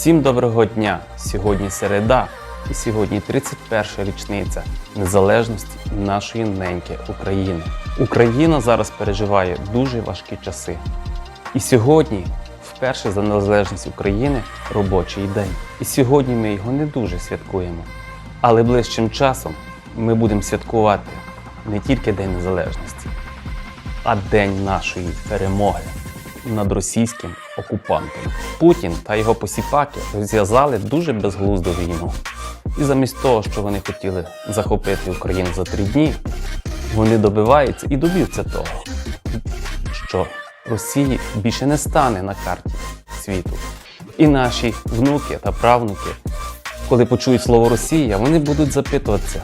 Всім доброго дня! Сьогодні середа, і сьогодні 31 річниця незалежності нашої неньки України. Україна зараз переживає дуже важкі часи. І сьогодні, вперше за незалежність України, робочий день. І сьогодні ми його не дуже святкуємо. Але ближчим часом ми будемо святкувати не тільки День Незалежності, а день нашої перемоги над російським окупантом. Путін та його посіпаки розв'язали дуже безглузду війну. І замість того, що вони хотіли захопити Україну за три дні, вони добиваються і доб'ються того, що Росії більше не стане на карті світу. І наші внуки та правнуки, коли почують слово Росія, вони будуть запитуватися: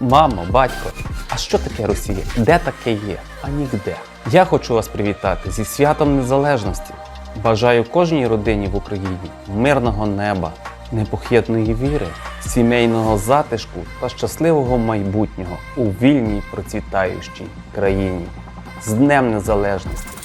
мамо, батько, а що таке Росія? Де таке є? А нігде. Я хочу вас привітати зі святом незалежності. Бажаю кожній родині в Україні мирного неба, непохитної віри, сімейного затишку та щасливого майбутнього у вільній процвітаючій країні. З Днем Незалежності!